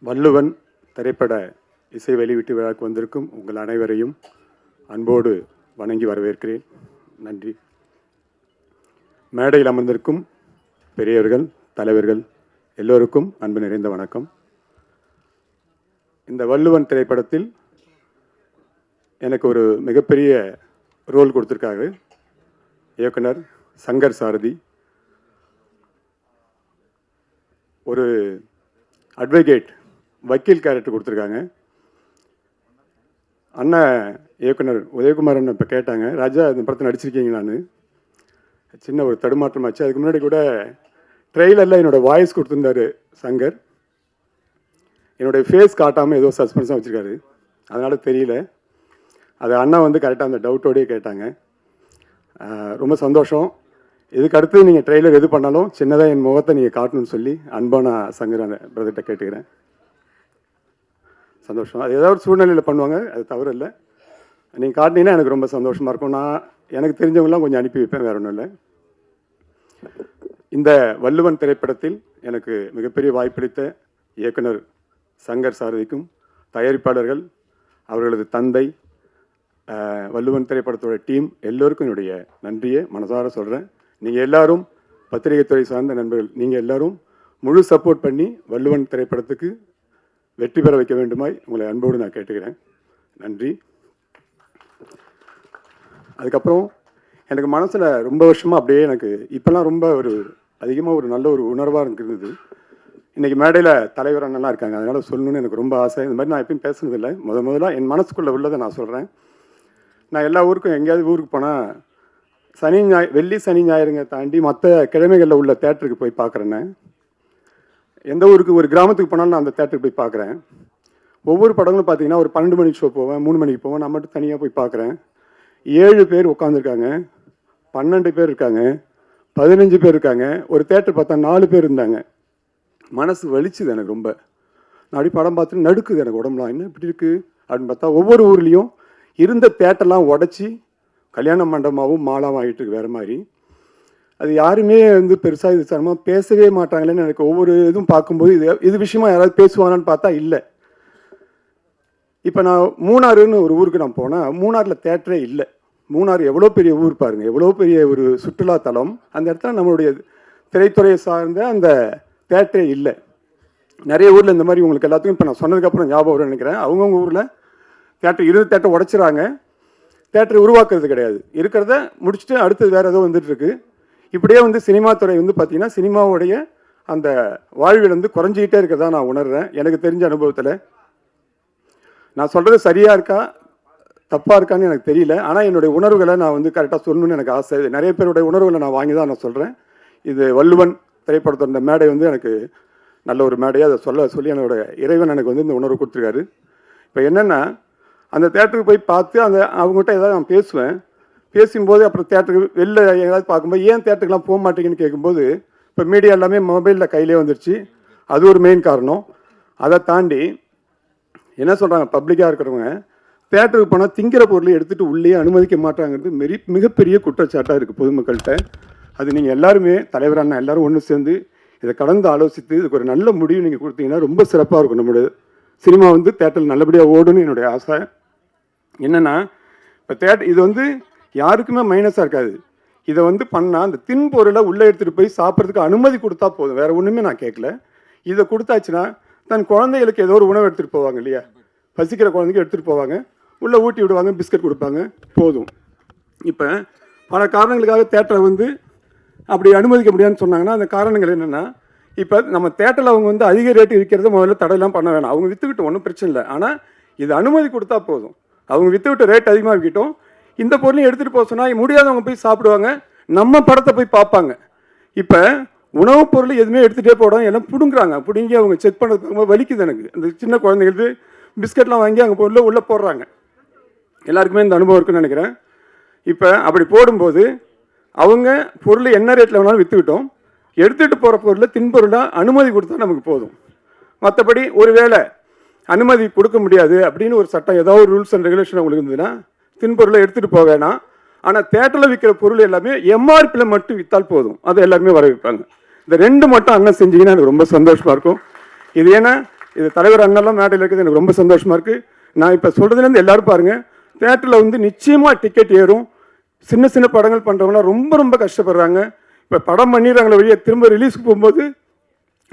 வள்ளுவன் திரைப்பட இசை வெளியீட்டு விழாவுக்கு வந்திருக்கும் உங்கள் அனைவரையும் அன்போடு வணங்கி வரவேற்கிறேன். நன்றி. மேடையில் அமர்ந்திருக்கும் பெரியவர்கள் தலைவர்கள் எல்லோருக்கும் அன்பு நிறைந்த வணக்கம். இந்த வள்ளுவன் திரைப்படத்தில் எனக்கு ஒரு மிகப்பெரிய ரோல் கொடுத்துருக்காரு. இயக்குனர் சங்கர் சாரதி. ஒரு அட்வொகேட் வக்கீல் கேரக்டர் கொடுத்துருக்காங்க. அண்ணா இயக்குனர் உதயகுமார் அண்ணன் இப்போ கேட்டாங்க ராஜா இந்த படத்தில் நடிச்சிருக்கீங்களான்னு? சின்ன ஒரு தடுமாற்றம் ஆச்சு அதுக்கு முன்னாடி கூட ட்ரெயிலரில் என்னோட வாய்ஸ் கொடுத்துருந்தாரு சங்கர். என்னுடைய ஃபேஸ் காட்டாமல் ஏதோ சஸ்பென்ஸாக வச்சுருக்காரு. அதனால் தெரியல. அது அண்ணா வந்து கரெக்டாக அந்த டவுட்டோடயே கேட்டாங்க. ரொம்ப சந்தோஷம். இதுக்கு அடுத்து நீங்கள் ட்ரெய்லர் எது பண்ணாலும் சின்னதாக என் முகத்தை நீங்கள் காட்டணும்னு சொல்லி அன்பான சங்கர் பிரதர்கிட்ட கேட்டுக்கிறேன். சந்தோஷம். அது ஏதாவது ஒரு சூழ்நிலையில் பண்ணுவாங்க அது தவறு இல்லை நீங்கள் காட்டினீங்கன்னா எனக்கு ரொம்ப சந்தோஷமாக இருக்கும். நான் எனக்கு தெரிஞ்சவங்களாம் கொஞ்சம் அனுப்பி வைப்பேன் வேற ஒன்றும் இல்லை. இந்த வள்ளுவன் திரைப்படத்தில் எனக்கு மிகப்பெரிய வாய்ப்பளித்த இயக்குனர் சங்கர் சாரதிக்கும் தயாரிப்பாளர்கள் அவர்களது தந்தை வள்ளுவன் திரைப்படத்தோட டீம் எல்லோருக்கும் என்னுடைய நன்றியை மனதார சொல்கிறேன் நீங்கள் எல்லாரும் பத்திரிகைத்துறை சார்ந்த நண்பர்கள் நீங்கள் எல்லாரும் முழு சப்போர்ட் பண்ணி வள்ளுவன் திரைப்படத்துக்கு வெற்றி பெற வைக்க வேண்டுமாய் உங்களை அன்போடு நான் கேட்டுக்கிறேன். நன்றி. அதுக்கப்புறம் எனக்கு மனசில் ரொம்ப வருஷமாக அப்படியே எனக்கு இப்போல்லாம் ரொம்ப ஒரு அதிகமாக ஒரு நல்ல ஒரு உணர்வாக இருந்தது. இன்றைக்கி மேடையில் தலைவர் அண்ணெல்லாம் இருக்காங்க. அதனால் சொல்லணும்னு எனக்கு ரொம்ப ஆசை. இந்த மாதிரி நான் எப்பயும் பேசுனதில்லை. முத முதல்ல என் மனசுக்குள்ளே உள்ளதை நான் சொல்கிறேன் நான் எல்லா ஊருக்கும் எங்கேயாவது ஊருக்கு போனால் சனி ஞாய் வெள்ளி சனி ஞாயிறுங்க தாண்டி மற்ற கிழமைகளில் உள்ள தேட்டருக்கு போய் பார்க்குறேன்னு. எந்த ஊருக்கு ஒரு கிராமத்துக்கு போனாலும் நான் அந்த தேட்டருக்கு போய் பார்க்குறேன். ஒவ்வொரு படங்களும் பார்த்தீங்கன்னா ஒரு பன்னெண்டு மணிக்கு ஷோ போவேன் மூணு மணிக்கு போவேன். நான் மட்டும் தனியாக போய் பார்க்குறேன். ஏழு பேர் உட்காந்துருக்காங்க பன்னெண்டு பேர் இருக்காங்க பதினஞ்சு பேர் இருக்காங்க. ஒரு தேட்டர் பார்த்தா நாலு பேர் இருந்தாங்க. மனசு வலிச்சுது எனக்கு ரொம்ப. நான் அப்படி படம் பார்த்துட்டு நடுக்குது எனக்கு உடம்புலாம். என்ன இப்படி இருக்குது அப்படின்னு பார்த்தா ஒவ்வொரு ஊர்லேயும் இருந்த தேட்டர்லாம் உடச்சி கல்யாண மண்டபமாகவும் மாலாவும் ஆகிட்டு இருக்கு வேறு மாதிரி. அது யாருமே வந்து பெருசாக இது சரமாக பேசவே மாட்டாங்களேன்னு எனக்கு ஒவ்வொரு இதுவும் பார்க்கும்போது இது இது விஷயமா யாராவது பேசுவானான்னு பார்த்தா இல்லை. இப்போ நான் மூணாறுன்னு ஒரு ஊருக்கு நான் போனேன் மூணாறில் தேட்டரே இல்லை. மூணாறு எவ்வளோ பெரிய ஊர் பாருங்க. எவ்வளோ பெரிய ஒரு சுற்றுலா தலம். அந்த இடத்துல நம்மளுடைய திரைத்துறையை சார்ந்த அந்த தேட்டரே இல்லை. நிறைய ஊரில் இந்த மாதிரி உங்களுக்கு எல்லாத்துக்கும் இப்போ நான் சொன்னதுக்கப்புறம் ஞாபகம் வரும்னு நினைக்கிறேன். அவங்கவுங்க ஊரில் தேட்டர் இருபது தேட்டர் உடச்சிறாங்க தேட்டரை உருவாக்குறது கிடையாது. இருக்கிறத முடிச்சுட்டு அடுத்தது வேறு ஏதோ வந்துட்டுருக்கு இப்படியே வந்து சினிமா துறை வந்து பார்த்தீங்கன்னா சினிமாவுடைய அந்த வாழ்வில் வந்து குறைஞ்சிக்கிட்டே இருக்கிறதா நான் உணர்கிறேன் எனக்கு தெரிஞ்ச அனுபவத்தில். நான் சொல்கிறது சரியாக இருக்கா? தப்பாக இருக்கான்னு எனக்கு தெரியல. ஆனால் என்னுடைய உணர்வுகளை நான் வந்து கரெக்டாக சொல்லணும்னு எனக்கு ஆசை. நிறைய பேருடைய உணர்வுகளை நான் வாங்கி தான் நான் சொல்கிறேன் இது வள்ளுவன் திரைப்படத்தோட இந்த மேடை வந்து எனக்கு நல்ல ஒரு மேடையாக அதை சொல்ல சொல்லி என்னோட இறைவன் எனக்கு வந்து இந்த உணர்வு கொடுத்துருக்காரு. இப்போ என்னென்னா அந்த தேட்டருக்கு போய் பார்த்து அந்த அவங்ககிட்ட ஏதாவது நான் பேசுவேன். பேசும்போது அப்புறம் தேட்டருக்கு வெளில எங்கேயாவது பார்க்கும்போது ஏன் தேட்டருக்குலாம் போக மாட்டேங்கன்னு கேட்கும்போது இப்போ மீடியா எல்லாமே மொபைலில் கையிலே வந்துருச்சு. அது ஒரு மெயின் காரணம். அதை தாண்டி என்ன சொல்கிறாங்க பப்ளிக்காக இருக்கிறவங்க தேட்டருக்கு போனால் திங்கிற பொருளை எடுத்துகிட்டு உள்ளே அனுமதிக்க மாட்டாங்கிறது மெரி மிகப்பெரிய குற்றச்சாட்டாக இருக்குது பொதுமக்கள்கிட்ட. அது நீங்கள் எல்லாருமே தலைவரான அண்ணா எல்லாரும் ஒன்று சேர்ந்து இதை கலந்து ஆலோசித்து இதுக்கு ஒரு நல்ல முடிவு நீங்கள் கொடுத்தீங்கன்னா ரொம்ப சிறப்பாக இருக்கும் நம்மளோட சினிமா வந்து தேட்டரில் நல்லபடியாக ஓடுன்னு என்னுடைய ஆசை. என்னென்னா இப்போ தேட்டர் இது வந்து யாருக்குமே மைனஸாக இருக்காது. இதை வந்து பண்ணால் அந்த தின்பொருளை உள்ளே எடுத்துகிட்டு போய் சாப்பிட்றதுக்கு அனுமதி கொடுத்தா போதும். வேறு ஒன்றுமே நான் கேட்கல. இதை கொடுத்தாச்சுன்னா தன் குழந்தைகளுக்கு ஏதோ ஒரு உணவு எடுத்துகிட்டு போவாங்க இல்லையா? பசிக்கிற குழந்தைக்கு எடுத்துகிட்டு போவாங்க. உள்ளே ஊட்டி விடுவாங்க பிஸ்கட் கொடுப்பாங்க போதும். இப்போ பல காரணங்களுக்காக தேட்டரை வந்து அப்படி அனுமதிக்க முடியாதுன்னு சொன்னாங்கன்னா அந்த காரணங்கள் என்னென்னா இப்போ நம்ம தேட்டரில் அவங்க வந்து அதிக ரேட்டு விற்கிறது முதல்ல தடையெல்லாம் பண்ண வேணாம். அவங்க விற்றுக்கிட்டு ஒன்றும் பிரச்சனை இல்லை. ஆனால் இது அனுமதி கொடுத்தா போதும். அவங்க விற்றுக்கிட்ட ரேட் அதிகமாக விற்கிட்டோம் இந்த பொருளையும் எடுத்துகிட்டு போக சொன்னால் முடியாதவங்க போய் சாப்பிடுவாங்க. நம்ம படத்தை போய் பார்ப்பாங்க. இப்போ உணவுப் பொருள் எதுவுமே எடுத்துகிட்டே போடாம எல்லாம் பிடுங்குறாங்க. பிடுங்கி அவங்க செக் பண்ணது ரொம்ப வலிக்குது எனக்கு. அந்த சின்ன குழந்தைங்களுக்கு பிஸ்கட்லாம் வாங்கி அங்கே பொருளை உள்ளே போடுறாங்க. எல்லாருக்குமே இந்த அனுபவம் இருக்குன்னு நினைக்கிறேன். இப்போ அப்படி போடும்போது அவங்க பொருள் என்ன ரேட்டில் வேணாலும் விற்றுக்கிட்டோம் எடுத்துகிட்டு போகிற பொருளை தின்பொருளாக அனுமதி கொடுத்தா நமக்கு போதும். மற்றபடி ஒருவேளை அனுமதி கொடுக்க முடியாது அப்படின்னு ஒரு சட்டம் ஏதாவது ஒரு ரூல்ஸ் அண்ட் ரெகுலேஷன் உங்களுக்கு இருந்ததுன்னா தின்பொருளை எடுத்துகிட்டு போக வேணாம். ஆனால் தேட்டரில் விற்கிற பொருள் எல்லாமே எம்ஆர்பியில் மட்டும் விற்றால் போதும். அதை எல்லாருமே வரவேற்பாங்க. இந்த ரெண்டு மட்டும் அண்ணன் செஞ்சீங்கன்னா எனக்கு ரொம்ப சந்தோஷமாக இருக்கும். இது ஏன்னா இது தலைவர் அண்ணெல்லாம் மேடையில் இருக்கிறது எனக்கு ரொம்ப சந்தோஷமாக இருக்குது நான் இப்போ சொல்கிறதுலேருந்து எல்லாரும் பாருங்கள் தேட்டரில் வந்து நிச்சயமாக டிக்கெட் ஏறும். சின்ன சின்ன படங்கள் பண்ணுறவங்களாம் ரொம்ப ரொம்ப கஷ்டப்படுறாங்க. இப்போ படம் பண்ணிடுறாங்களே வழியே திரும்ப ரிலீஸ்க்கு போகும்போது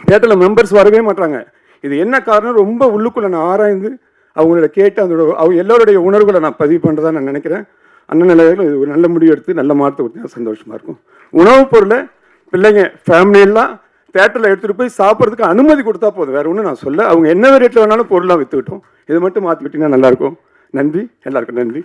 தேட்டரில் மெம்பர்ஸ் வரவே மாட்டாங்க இது என்ன காரணம்? ரொம்ப உள்ளுக்குள்ளே நான் ஆராய்ந்து அவங்களோட கேட்டு அதோட அவங்க எல்லோருடைய உணர்வுகளை நான் பதிவு பண்ணுறதா நான் நினைக்கிறேன். அண்ணன் நிலையில் இது ஒரு நல்ல முடிவு எடுத்து நல்ல மாற்றத்தை கொடுத்தா சந்தோஷமாக இருக்கும். உணவுப் பொருளை பிள்ளைங்க ஃபேமிலியெல்லாம் தேட்டரில் எடுத்துகிட்டு போய் சாப்பிட்றதுக்கு அனுமதி கொடுத்தா போதும். வேறு ஒன்றும் நான் சொல்ல அவங்க என்ன ரேட்டில் வேணாலும் பொருளாக விற்றுக்கிட்டோம் இதை மட்டும் மாற்றி விட்டிங்கன்னா நல்லாயிருக்கும் நன்றி. எல்லாருக்கும் நன்றி.